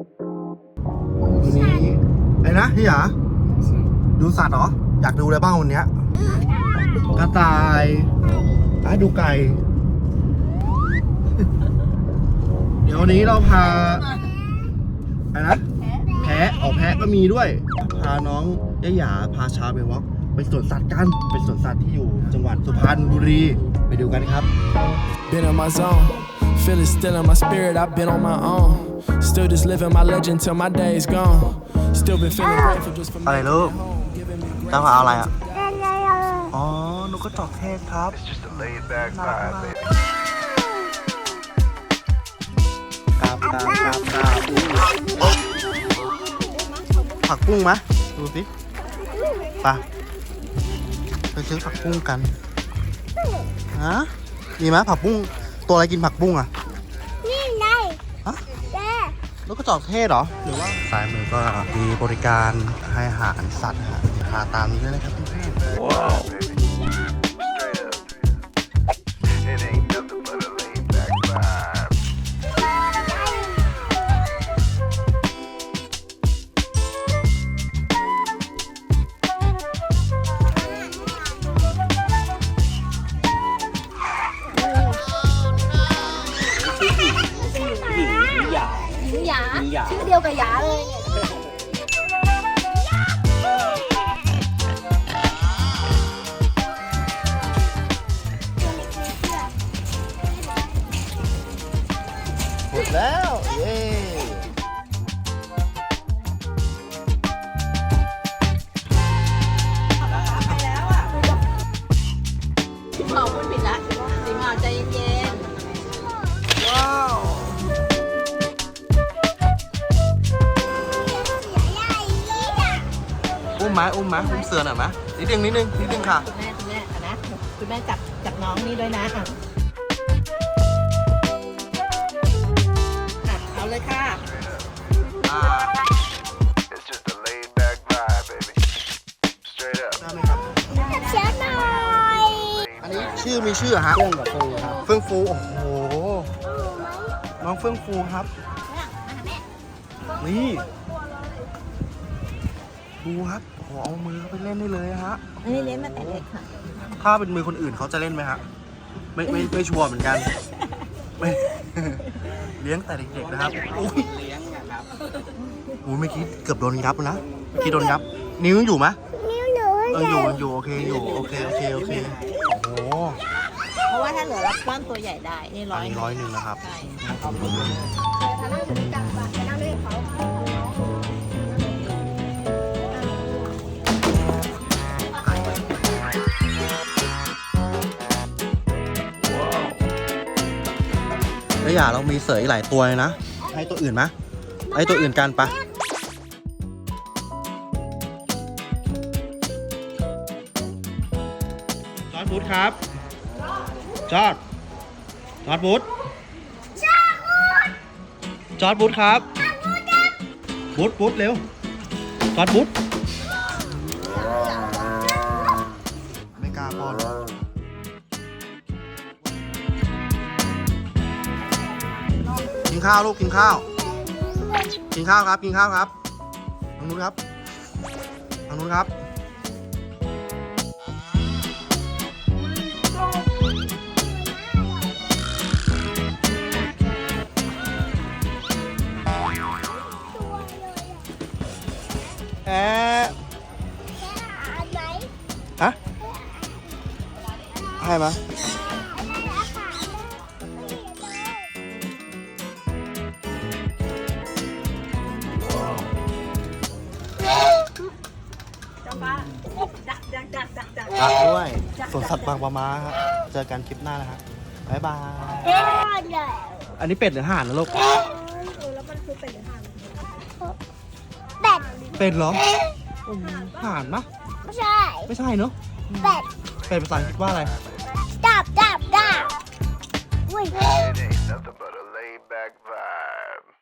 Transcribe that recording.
วันนี้ไอ้นะพี่หยาดูสัตว์เหรอ อยากดูอะไรบ้างวันเนี้ยกระต่ายอะดูไก่ เดี๋ยววันนี้เราพาไอ้นะ แพะออกแพะก็มีด้วย พาน้องยะหยาพาชาไปวอล์กไปสวนสัตว์กัน เป็นสวนสัตว์ที่อยู่จังหวัดสุพรรณบุรี ไปดูกันครับ Been in my zone, feel it still in my spirit. I've been on my own, still just living my legend till my day's gone. Still been feeling grateful just for อะไร making ลูก it home, giving me เจ้าพาเอาอะไรอะเล่นอะไรอะอ๋อนกกระจอกเทศครับ Just a laid back vibe, baby. กราบกราบกราบกราบอุ้ยผักบุ้งไหมดูสิไปไปซื้อผักบุ้งกัน ฮะ มีไหมผักบุ้ง ตัวอะไรกินผักบุ้งอะนี่ไงฮะแก นกกระจอกเทศเหรอ หรือว่าสายมือก็มีบริการให้อาหารสัตว์นะฮะพาตามนี้เลยนะครับเพื่อน Baby. Straight up. ยา ชื่อเดียวกับหยาเลยเนี่ย ไหมอุ้มไหมอุ้มเสือหน่อยไหมนิดนึงนิดนึงนิดนึงค่ะๆคุณแม่คุณแม่อะนะคุณแม่จับจับน้องนี่ด้วยนะอะอะเอาเลยค่ะ อ่า It's just a laid back vibe, baby. Straight up. ได้ไหมครับ เชียร์หน่อยอันนี้ชื่อมีชื่อเหรอฮะ เฟื่องกับฟูครับเฟื่องฟู โอ้โห น้องเฟื่องฟูครับ นี่ ดูครับ โอ้โหเอามือไปเล่นได้เลยฮะ อันนี้เลี้ยงมาแต่เด็กค่ะ ถ้าเป็นมือคนอื่นเขาจะเล่นไหมฮะ ไม่ไม่ไม่ชัวร์เหมือนกันไม่ เลี้ยงแต่เด็กๆนะครับอุ้ยเลี้ยงนะครับอุ้ยเมื่อกี้เกือบโดนยับแล้วนะเมื่อกี้โดนยับ นิ้วยังอยู่ไหมนิ้วหนูเอออยู่ยังอยู่โอเคอยู่โอเคโอเคโอเคโอ้โหเพราะว่าถ้าเหลือรับกล้ามตัวใหญ่ได้ นี่ร้อัอนยนี้ร้อยหนึ่งนะครับ ใช่แล้ วอย่าเรามีเสืออีกหลายตัวเลยนะ ให้ตัวอื่นไหมให้ตัวอื่นกันปะจอร์ดบูธครับ จอร์ดจอร์ดบูธจอร์ดบูธครับบูธบูธเร็ว จอร์ดบูธ นข้าวลูกกินข้าว กินข้าวครับ กินข้าวครับทางนู้นครับทางนู้นครับแอะอันไหนฮะให้มาดักดักดักดักดักรักด้วยสวนสัตว์บางปะมาครับเจอกันคลิปหน้านะครับบ๊ายบายเอ๊ะเลยอันนี้เป็ดหรือห่านนะลูกแล้วมันคือเป็นห่างเป็ดเป็ดเหรออืมห่านปะไม่ใช่ไม่ใช่เนอะเป็ดเป็ดภาษาอังกฤษว่าอะไร ดับดับดับอุ้ย It ain't nothing but a